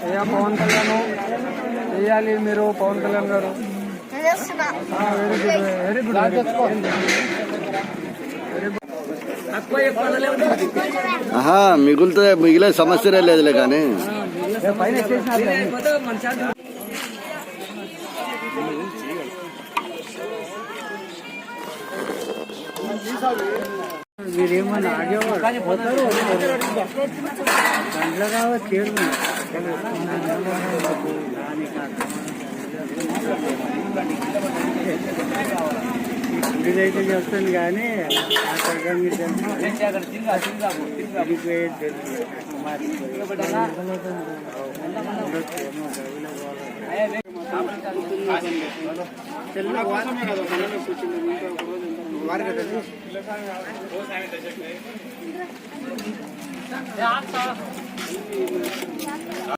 అయ్యా పవన్ కళ్యాణ్ చేయాలి మీరు Pawan Kalyan garu. Very good very good ఆహా మిగులుతే మిగిలే సమస్యనే లేదులే కానీ. పైన పోతారు దాంట్లో కావచ్చు చేరుకున్నారు ఇదైతే చెప్తాను కానీ అక్కడ మీరు